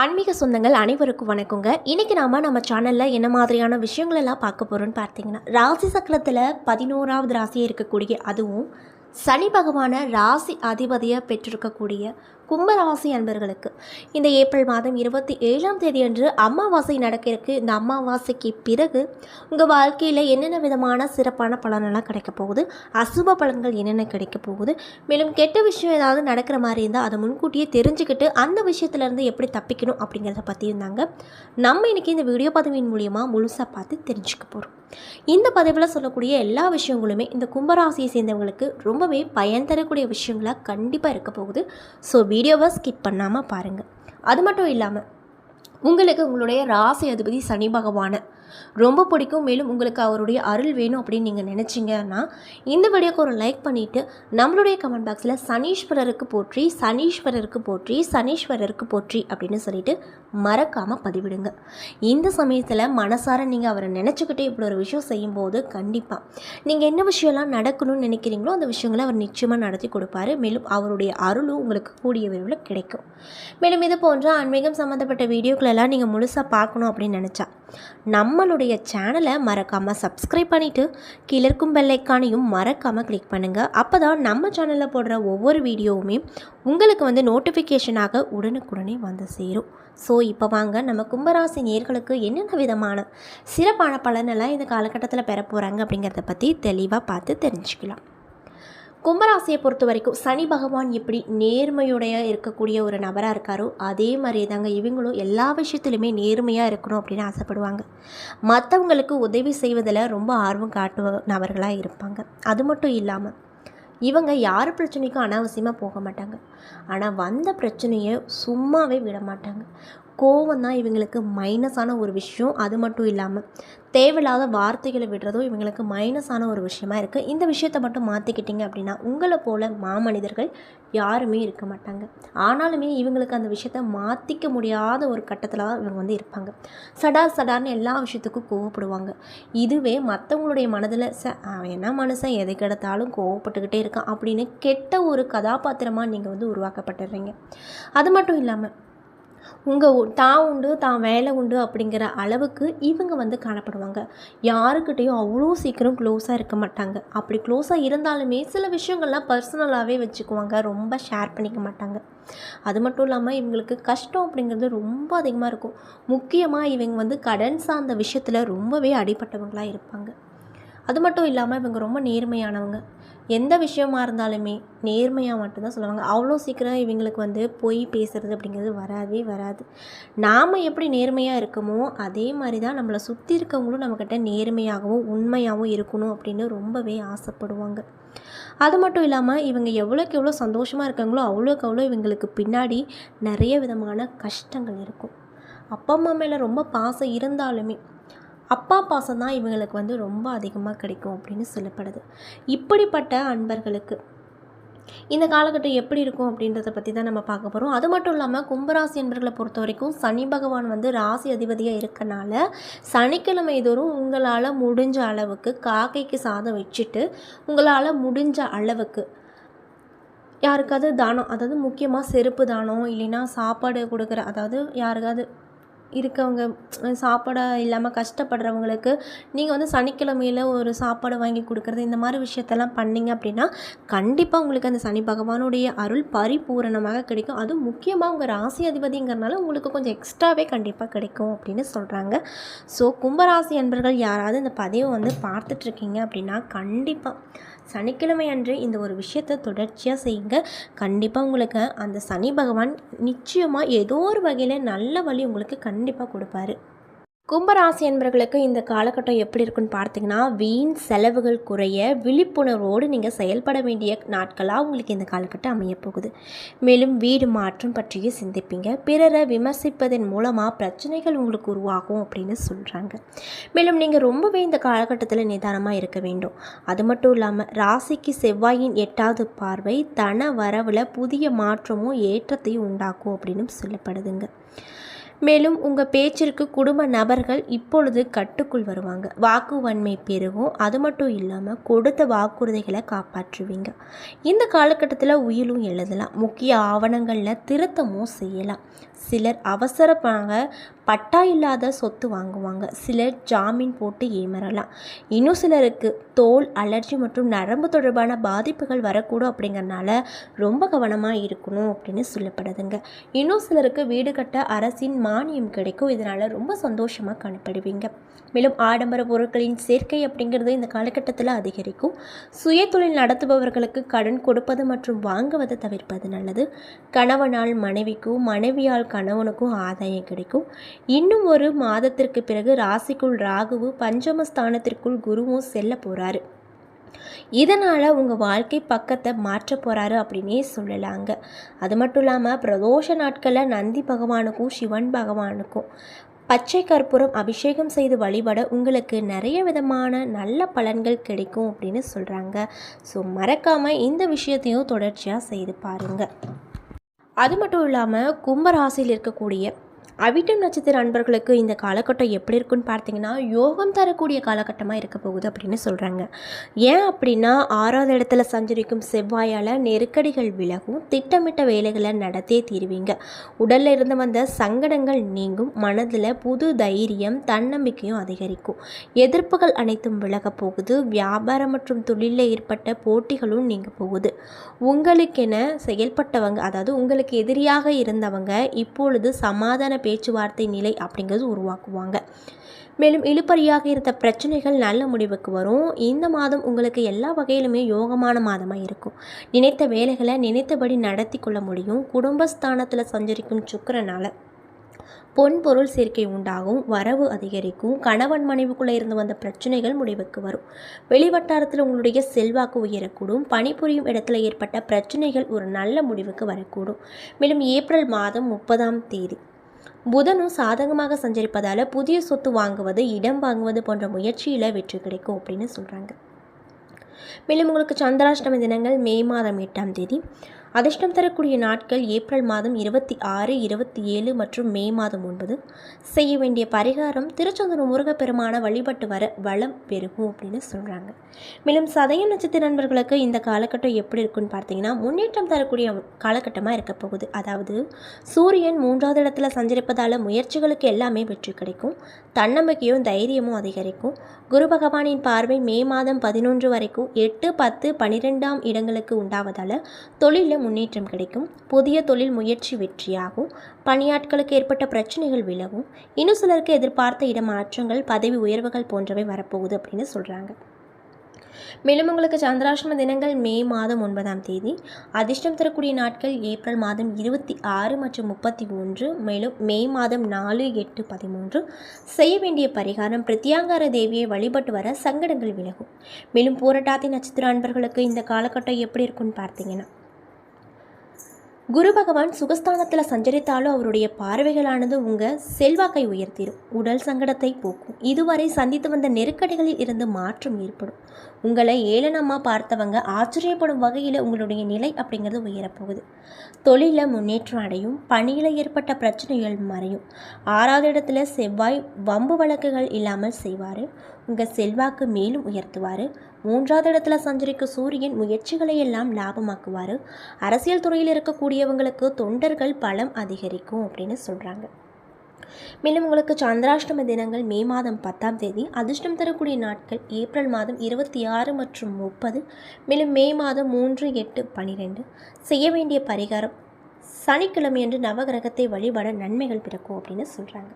ஆன்மீக சொந்தங்கள் அனைவருக்கும் வணக்கங்க. இன்றைக்கி நாம் நம்ம சேனலில் என்ன மாதிரியான விஷயங்கள் எல்லாம் பார்க்க போகிறோன்னு பார்த்தீங்கன்னா ராசி சக்கரத்தில் பதினோராவது ராசியாக இருக்கக்கூடிய அதுவும் சனி பகவான ராசி அதிபதியை பெற்றிருக்கக்கூடிய கும்பராசி அன்பர்களுக்கு இந்த ஏப்ரல் மாதம் இருபத்தி ஏழாம் தேதி அன்று அமாவாசை நடக்க இருக்கு இந்த அமாவாசைக்கு பிறகு உங்கள் வாழ்க்கையில் என்னென்ன விதமான சிறப்பான பலனெல்லாம் கிடைக்க போகுது? அசுப பலன்கள் என்னென்ன கிடைக்க போகுது? மேலும் கெட்ட விஷயம் ஏதாவது நடக்கிற மாதிரி இருந்தால் அதை முன்கூட்டியே தெரிஞ்சுக்கிட்டு அந்த விஷயத்துலேருந்து எப்படி தப்பிக்கணும் அப்படிங்கிறத பற்றி இருந்தாங்க. நம்ம இன்றைக்கி இந்த வீடியோ பதிவின் மூலியமாக முழுசாக பார்த்து தெரிஞ்சுக்க போகிறோம் இந்த பதிவில் சொல்லக்கூடிய எல்லா விஷயங்களுமே இந்த கும்பராசியை சேர்ந்தவங்களுக்கு ரொம்பவே பயன் தரக்கூடிய விஷயங்களாக கண்டிப்பாக இருக்க போகுது. ஸோ வீடியோவை ஸ்கிப் பண்ணாமல் பாருங்கள் அது மட்டும் இல்லாமல் உங்களுக்கு உங்களுடைய ராசி அதிபதி சனி பகவானை ரொம்ப பிடிக்கும். மேலும் உங்களுக்கு அவருடைய அருள் வேணும் அப்படின்னு நீங்கள் நினச்சிங்கன்னா இந்த வீடியோக்கு ஒரு லைக் பண்ணிவிட்டு நம்மளுடைய கமெண்ட் பாக்ஸில் சனீஸ்வரருக்கு போற்றி சனீஸ்வரருக்கு போற்றி சனீஸ்வரருக்கு போற்றி அப்படின்னு சொல்லிட்டு மறக்காமல் பதிவிடுங்க. இந்த சமயத்தில் மனசார நீங்கள் அவரை நினச்சிக்கிட்டே இப்படி ஒரு விஷயம் செய்யும்போது கண்டிப்பாக நீங்கள் என்ன விஷயம்லாம் நடக்கணும்னு நினைக்கிறீங்களோ அந்த விஷயங்களை அவர் நிச்சயமாக நடத்தி கொடுப்பாரு. மேலும் அவருடைய அருளும் உங்களுக்கு கூடிய விரைவில் கிடைக்கும். மேலும் இது போன்ற ஆன்மீகம் சம்மந்தப்பட்ட வீடியோக்களெல்லாம் நீங்கள் முழுசாக பார்க்கணும் அப்படின்னு நினச்சா நம்மளுடைய சேனலை மறக்காமல் சப்ஸ்கிரைப் பண்ணிவிட்டு கீழே இருக்கும் பெல்லைக்கானையும் மறக்காமல் கிளிக் பண்ணுங்கள் அப்போ தான் நம்ம சேனலில் போடுற ஒவ்வொரு வீடியோவுமே உங்களுக்கு வந்து நோட்டிஃபிகேஷனாக உடனுக்குடனே வந்து சேரும். ஸோ இப்போ வாங்க. நம்ம கும்பராசி நேர்களுக்கு என்னென்ன விதமான சிறப்பான பலனெல்லாம் இந்த காலகட்டத்தில் பெற போகிறாங்க அப்படிங்கிறத பற்றி தெளிவாக பார்த்து தெரிஞ்சுக்கலாம். கும்பராசியை பொறுத்த வரைக்கும் சனி பகவான் எப்படி நேர்மையுடைய இருக்கக்கூடிய ஒரு நபராக இருக்காரோ அதே மாதிரி தாங்க இவங்களும் எல்லா விஷயத்துலையுமே நேர்மையாக இருக்கணும் அப்படின்னு ஆசைப்படுவாங்க. மற்றவங்களுக்கு உதவி செய்வதில் ரொம்ப ஆர்வம் காட்டுவ நபர்களாக இருப்பாங்க. அது மட்டும் இல்லாமல் இவங்க யார் பிரச்சனைக்கும் அனாவசியமாக போக மாட்டாங்க. ஆனால் வந்த பிரச்சனையை சும்மாவே விட மாட்டாங்க. கோவம் தான் இவங்களுக்கு மைனஸான ஒரு விஷயம். அது மட்டும் இல்லாமல் தேவையில்லாத வார்த்தைகளை விடுறதும் இவங்களுக்கு மைனஸான ஒரு விஷயமா இருக்குது இந்த விஷயத்தை மட்டும் மாற்றிக்கிட்டிங்க அப்படின்னா உங்களை போல் மாமனிதர்கள் யாருமே இருக்க மாட்டாங்க. ஆனாலுமே இவங்களுக்கு அந்த விஷயத்த மாற்றிக்க முடியாத ஒரு கட்டத்தில் தான் இவங்க வந்து இருப்பாங்க. சடா சடார்னு எல்லா விஷயத்துக்கும் கோவப்படுவாங்க. இதுவே மற்றவங்களுடைய மனதில் ச அவன் என்ன மனுஷன் எதை கெடுத்தாலும் கோவப்பட்டுக்கிட்டே இருக்கான் அப்படின்னு கெட்ட ஒரு கதாபாத்திரமாக நீங்கள் வந்து உருவாக்கப்பட்டுடுறீங்க அது மட்டும் இல்லாமல் உங்கள் தான் உண்டு தான் வேலை உண்டு அப்படிங்கிற அளவுக்கு இவங்க வந்து காணப்படுவாங்க. யாருக்கிட்டேயும் அவ்வளோ சீக்கிரம் க்ளோஸாக இருக்க மாட்டாங்க. அப்படி க்ளோஸாக இருந்தாலுமே சில விஷயங்கள்லாம் பர்சனலாகவே வச்சுக்குவாங்க. ரொம்ப ஷேர் பண்ணிக்க மாட்டாங்க. அது மட்டும் இல்லாமல் இவங்களுக்கு கஷ்டம் அப்படிங்கிறது ரொம்ப அதிகமாக இருக்கும். முக்கியமாக இவங்க வந்து கடன் சார்ந்த விஷயத்தில் ரொம்பவே அடிப்பட்டவங்களாக இருப்பாங்க. அது மட்டும் இல்லாமல் இவங்க ரொம்ப நேர்மையானவங்க. எந்த விஷயமா இருந்தாலுமே நேர்மையாக மட்டும்தான் சொல்லுவாங்க. அவ்வளோ சீக்கிரம் இவங்களுக்கு வந்து பொய் பேசுகிறது அப்படிங்கிறது வராதே வராது. நாம் எப்படி நேர்மையாக இருக்கமோ அதே மாதிரி தான் நம்மளை சுற்றி இருக்கவங்களும் நம்மக்கிட்ட நேர்மையாகவும் உண்மையாகவும் இருக்கணும் அப்படின்னு ரொம்பவே ஆசைப்படுவாங்க. அது மட்டும் இல்லாமல் இவங்க எவ்வளோக்கு எவ்வளோ சந்தோஷமாக இருக்காங்களோ அவ்வளோக்கு அவ்வளோ இவங்களுக்கு பின்னாடி நிறைய விதமான கஷ்டங்கள் இருக்கும். அப்பா அம்மா மேலே ரொம்ப பாசம் இருந்தாலுமே அப்பா பாசம் தான் இவங்களுக்கு வந்து ரொம்ப அதிகமாக கிடைக்கும் அப்படின்னு சொல்லப்படுது. இப்படிப்பட்ட அன்பர்களுக்கு இந்த காலகட்டம் எப்படி இருக்கும் அப்படின்றத பற்றி தான் நம்ம பார்க்க போகிறோம் அது மட்டும் இல்லாமல் கும்பராசி என்பர்களை பொறுத்த வரைக்கும் சனி பகவான் வந்து ராசி அதிபதியாக இருக்கனால சனிக்கிழமை தோறும் உங்களால் முடிஞ்ச அளவுக்கு காக்கைக்கு சாதம் வச்சுட்டு உங்களால் முடிஞ்ச அளவுக்கு யாருக்காவது தானம் அதாவது முக்கியமாக செருப்பு தானம் இல்லைன்னா சாப்பாடு கொடுக்குற அதாவது யாருக்காவது இருக்கவங்க சாப்பாடு இல்லாமல் கஷ்டப்படுறவங்களுக்கு நீங்கள் வந்து சனிக்கிழமையில் ஒரு சாப்பாடு வாங்கி கொடுக்குறது இந்த மாதிரி விஷயத்தெல்லாம் பண்ணிங்க அப்படின்னா கண்டிப்பாக உங்களுக்கு அந்த சனி பகவானுடைய அருள் பரிபூரணமாக கிடைக்கும். அதுவும் முக்கியமாக உங்கள் ராசி அதிபதிங்கிறனால உங்களுக்கு கொஞ்சம் எக்ஸ்ட்ராவே கண்டிப்பாக கிடைக்கும் அப்படின்னு சொல்கிறாங்க ஸோ கும்பராசி அன்பர்கள் யாராவது இந்த பதிவை வந்து பார்த்துட்ருக்கீங்க அப்படின்னா கண்டிப்பாக சனிக்கிழமை அன்று இந்த ஒரு விஷயத்தை தொடர்ச்சியாக செய்யுங்க. கண்டிப்பாக உங்களுக்கு அந்த சனி பகவான் நிச்சயமாக ஏதோ ஒரு வகையில் நல்ல வழி உங்களுக்கு கண்டிப்பாக கொடுப்பாரு. கும்பராசி என்பர்களுக்கு இந்த காலகட்டம் எப்படி இருக்குன்னு பார்த்தீங்கன்னா வீண் செலவுகள் குறைய விழிப்புணர்வோடு நீங்கள் செயல்பட வேண்டிய நாட்களாக உங்களுக்கு இந்த காலகட்டம் அமையப்போகுது மேலும் வீடு மாற்றம் பற்றியே சிந்திப்பீங்க. பிறரை விமர்சிப்பதன் மூலமாக பிரச்சனைகள் உங்களுக்கு உருவாகும் அப்படின்னு சொல்கிறாங்க மேலும் நீங்கள் ரொம்பவே இந்த காலகட்டத்தில் நிதானமாக இருக்க வேண்டும். அது மட்டும் இல்லாமல் ராசிக்கு செவ்வாயின் எட்டாவது பார்வை தன வரவில் புதிய மாற்றமும் ஏற்றத்தையும் உண்டாக்கும் அப்படின்னு சொல்லப்படுதுங்க. மேலும் உங்கள் பேச்சிற்கு குடும்ப நபர்கள் இப்பொழுது கட்டுக்குள் வருவாங்க. வாக்கு வன்மை பெருகும். அது மட்டும் இல்லாமல் கொடுத்த வாக்குறுதிகளை காப்பாற்றுவீங்க. இந்த காலகட்டத்தில் உயிலும் எழுதலாம். முக்கிய ஆவணங்களில் திருத்தமும் செய்யலாம். சிலர் அவசரமாக பட்டா இல்லாத சொத்து வாங்குவாங்க. சிலர் ஜாமீன் போட்டு ஏமரலாம் இன்னும் சிலருக்கு தோல் அலர்ஜி மற்றும் நரம்பு தொடர்பான பாதிப்புகள் வரக்கூடும் அப்படிங்கறனால ரொம்ப கவனமாக இருக்கணும் அப்படின்னு சொல்லப்படுதுங்க. இன்னும் சிலருக்கு வீடு கட்ட அரசின் மானியம் கிடைக்கும். இதனால் ரொம்ப சந்தோஷமாக காணப்படுவீங்க. மேலும் ஆடம்பர பொருட்களின் சேர்க்கை அப்படிங்கிறது இந்த காலகட்டத்தில் அதிகரிக்கும். சுய தொழில் நடத்துபவர்களுக்கு கடன் கொடுப்பது மற்றும் வாங்குவதை தவிர்ப்பது நல்லது. கணவனால் மனைவிக்கும் மனைவியால் கணவனுக்கும் ஆதாயம் கிடைக்கும். இன்னும் ஒரு மாதத்திற்கு பிறகு ராசிக்குள் ராகுவு பஞ்சமஸ்தானத்திற்குள் குருவும் செல்ல போகிறாரு இதனால் உங்கள் வாழ்க்கை பக்கத்தை மாற்ற போகிறாரு அப்படின்னே சொல்லலாங்க. அது மட்டும் இல்லாமல் பிரதோஷ நாட்களில் நந்தி பகவானுக்கும் சிவன் பகவானுக்கும் பச்சை கற்பூரம் அபிஷேகம் செய்து வழிபட உங்களுக்கு நிறைய விதமான நல்ல பலன்கள் கிடைக்கும் அப்படின்னு சொல்கிறாங்க ஸோ மறக்காமல் இந்த விஷயத்தையும் தொடர்ச்சியாக செய்து பாருங்கள் அது மட்டும் இல்லாமல் கும்பராசியில் இருக்கக்கூடிய அவிட்டம் நட்சத்திர அன்பர்களுக்கு இந்த காலகட்டம் எப்படி இருக்குன்னு பார்த்தீங்கன்னா யோகம் தரக்கூடிய காலகட்டமாக இருக்க போகுது அப்படின்னு சொல்கிறாங்க ஏன் அப்படின்னா ஆறாவது இடத்துல சஞ்சரிக்கும் செவ்வாயால் நெருக்கடிகள் விலகும் திட்டமிட்ட வேலைகளை நடத்தே தீருவீங்க. உடலில் இருந்து வந்த சங்கடங்கள் நீங்கும் மனதில் புது தைரியம் தன்னம்பிக்கையும் அதிகரிக்கும். எதிர்ப்புகள் அனைத்தும் விலக போகுது வியாபாரம் மற்றும் தொழிலில் ஏற்பட்ட போட்டிகளும் நீங்க போகுது. உங்களுக்கென செயல்பட்டவங்க அதாவது உங்களுக்கு எதிரியாக இருந்தவங்க இப்பொழுது சமாதான பேச்சுவார்த்தை நிலை அப்படிங்கிறது உருவாக்குவாங்க. மேலும் இழுப்பறியாக இருந்த பிரச்சனைகள் நல்ல முடிவுக்கு வரும். இந்த மாதம் உங்களுக்கு எல்லா வகையிலுமே யோகமான மாதமாக இருக்கும். நினைத்த வேலைகளை நினைத்தபடி நடத்தி கொள்ள முடியும். குடும்பஸ்தானத்தில் சஞ்சரிக்கும் சுக்கரனால் பொன் பொருள் சேர்க்கை உண்டாகும். வரவு அதிகரிக்கும். கணவன் மனைவிக்குள்ளே இருந்து வந்த பிரச்சனைகள் முடிவுக்கு வரும். வெளிவட்டாரத்தில் உங்களுடைய செல்வாக்கு உயரக்கூடும். பணிபுரியும் இடத்துல ஏற்பட்ட பிரச்சனைகள் ஒரு நல்ல முடிவுக்கு வரக்கூடும். மேலும் ஏப்ரல் மாதம் முப்பதாம் தேதி புதனும் சாதகமாக சஞ்சரிப்பதால் புதிய சொத்து வாங்குவது இடம் வாங்குவது போன்ற முயற்சியில் வெற்றி கிடைக்கும் அப்படின்னு சொல்கிறாங்க மேலும் உங்களுக்கு சந்திராஷ்டமி தினங்கள் மே மாதம் எட்டாம் தேதி. அதிர்ஷ்டம் தரக்கூடிய நாட்கள் ஏப்ரல் மாதம் இருபத்தி ஆறு இருபத்தி ஏழு மற்றும் மே மாதம் ஒன்பது. செய்ய வேண்டிய பரிகாரம் திருச்செந்தூர் முருகப்பெருமான வழிபட்டு வர வளம் பெருகும் அப்படின்னு சொல்கிறாங்க மேலும் சதய நட்சத்திர நண்பர்களுக்கு இந்த காலகட்டம் எப்படி இருக்குன்னு பார்த்தீங்கன்னா முன்னேற்றம் தரக்கூடிய காலகட்டமாக இருக்க போகுது. அதாவது சூரியன் மூன்றாவது இடத்துல சஞ்சரிப்பதால் முயற்சிகளுக்கு எல்லாமே வெற்றி கிடைக்கும். தன்னம்பிக்கையும் தைரியமும் அதிகரிக்கும். குரு பகவானின் பார்வை மே மாதம் பதினொன்று வரைக்கும் எட்டு பத்து பன்னிரெண்டாம் இடங்களுக்கு உண்டாவதால் தொழிலில் முன்னேற்றம் கிடைக்கும். புதிய தொழில் முயற்சி வெற்றியாகும். பணியாட்களுக்கு ஏற்பட்ட பிரச்சனைகள் விலகும். இன்னும் சிலருக்கு எதிர்பார்த்த இடமாற்றங்கள் பதவி உயர்வுகள் போன்றவை வரப்போகுது அப்படின்னு சொல்கிறாங்க மேலும் உங்களுக்கு சந்திராஷ்டம தினங்கள் மே மாதம் ஒன்பதாம் தேதி. அதிர்ஷ்டம் தரக்கூடிய நாட்கள் ஏப்ரல் மாதம் இருபத்தி ஆறு மற்றும் முப்பத்தி ஒன்று மேலும் மே மாதம் நாலு எட்டு பதிமூன்று. செய்ய வேண்டிய பரிகாரம் பிரத்யாங்கார தேவியை வழிபட்டு வர சங்கடங்கள் விலகும். மேலும் போராட்டாத்தி நட்சத்திர அன்பர்களுக்கு இந்த காலகட்டம் எப்படி இருக்கும்னு பார்த்தீங்கன்னா குரு பகவான் சுகஸ்தானத்தில் சஞ்சரித்தாலும் அவருடைய பார்வைகளானது உங்கள் செல்வாக்கை உயர்த்திடும் உடல் சங்கடத்தை போக்கும். இதுவரை சந்தித்து வந்த நெருக்கடிகளில் இருந்து மாற்றம் ஏற்படும். உங்களை ஏளனமாக பார்த்தவங்க ஆச்சரியப்படும் வகையில் உங்களுடைய நிலை அப்படிங்கிறது உயரப்போகுது. தொழிலில் முன்னேற்றம் அடையும். பணியில் ஏற்பட்ட பிரச்சனைகள் மறையும். ஆறாவது இடத்துல செவ்வாய் வம்பு வழக்குகள் இல்லாமல் செய்வார். உங்கள் செல்வாக்கு மேலும் உயர்த்துவார். மூன்றாவது இடத்துல சஞ்சரிக்க சூரியன் முயற்சிகளை எல்லாம் லாபமாக்குவார். அரசியல் துறையில் இருக்கக்கூடியவங்களுக்கு தொண்டர்கள் பலம் அதிகரிக்கும் அப்படின்னு சொல்கிறாங்க மேலும் உங்களுக்கு சந்திராஷ்டம தினங்கள் மே மாதம் பத்தாம் தேதி அதிர்ஷ்டம் தரக்கூடிய நாட்கள் ஏப்ரல் மாதம் இருபத்தி ஆறு மற்றும் முப்பது மேலும் மே மாதம் மூன்று எட்டு பன்னிரெண்டு செய்ய வேண்டிய பரிகாரம் சனிக்கிழமையன்று நவகிரகத்தை வழிபட நன்மைகள் பிறக்கும் அப்படின்னு சொல்கிறாங்க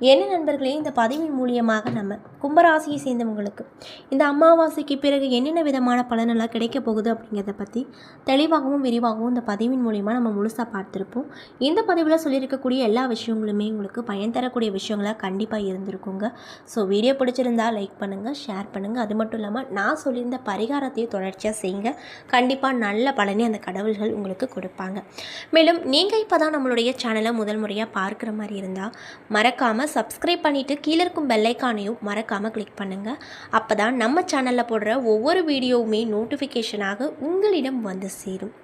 என்ன நண்பர்களே இந்த பதிவின் மூலியமாக நம்ம கும்பராசியை சேர்ந்தவங்களுக்கு இந்த அமாவாசைக்கு பிறகு என்னென்ன விதமான பலனெல்லாம் கிடைக்க போகுது அப்படிங்கிறத பற்றி தெளிவாகவும் விரிவாகவும் இந்த பதிவின் மூலியமாக நம்ம முழுசாக பார்த்துருப்போம். இந்த பதிவில் சொல்லியிருக்கக்கூடிய எல்லா விஷயங்களுமே உங்களுக்கு பயன் தரக்கூடிய விஷயங்களாக கண்டிப்பாக இருந்திருக்குங்க. ஸோ வீடியோ பிடிச்சிருந்தா லைக் பண்ணுங்கள் ஷேர் பண்ணுங்கள் அது மட்டும் இல்லாமல் நான் சொல்லியிருந்த பரிகாரத்தையும் தொடர்ச்சியாக செய்யுங்க. கண்டிப்பாக நல்ல பலனை அந்த கடவுள்கள் உங்களுக்கு கொடுப்பாங்க. மேலும் நீங்கள் இப்போ தான் நம்மளுடைய சேனலை முதல் முறையாக பார்க்குற மாதிரி இருந்தால் மறக்காமல் சப்ஸ்கிரைப் பண்ணிவிட்டு கீழே இருக்கும் பெல்லைக்கானையும் மறக்காமல் கிளிக் பண்ணுங்கள் அப்போ தான் நம்ம சேனலில் போடுற ஒவ்வொரு வீடியோவுமே நோட்டிஃபிகேஷனாக உங்களிடம் வந்து சேரும்.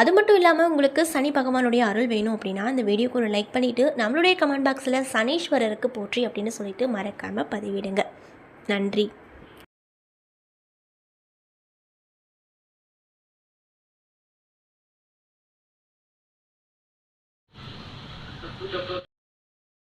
அது மட்டும் இல்லாமல் உங்களுக்கு சனி பகவானுடைய அருள் வேணும் அப்படின்னா இந்த வீடியோக்கு ஒரு லைக் பண்ணிவிட்டு நம்மளுடைய கமெண்ட் பாக்ஸில் சனீஸ்வரருக்கு போற்றி அப்படின்னு சொல்லிட்டு மறக்காமல் பதிவிடுங்க. நன்றி.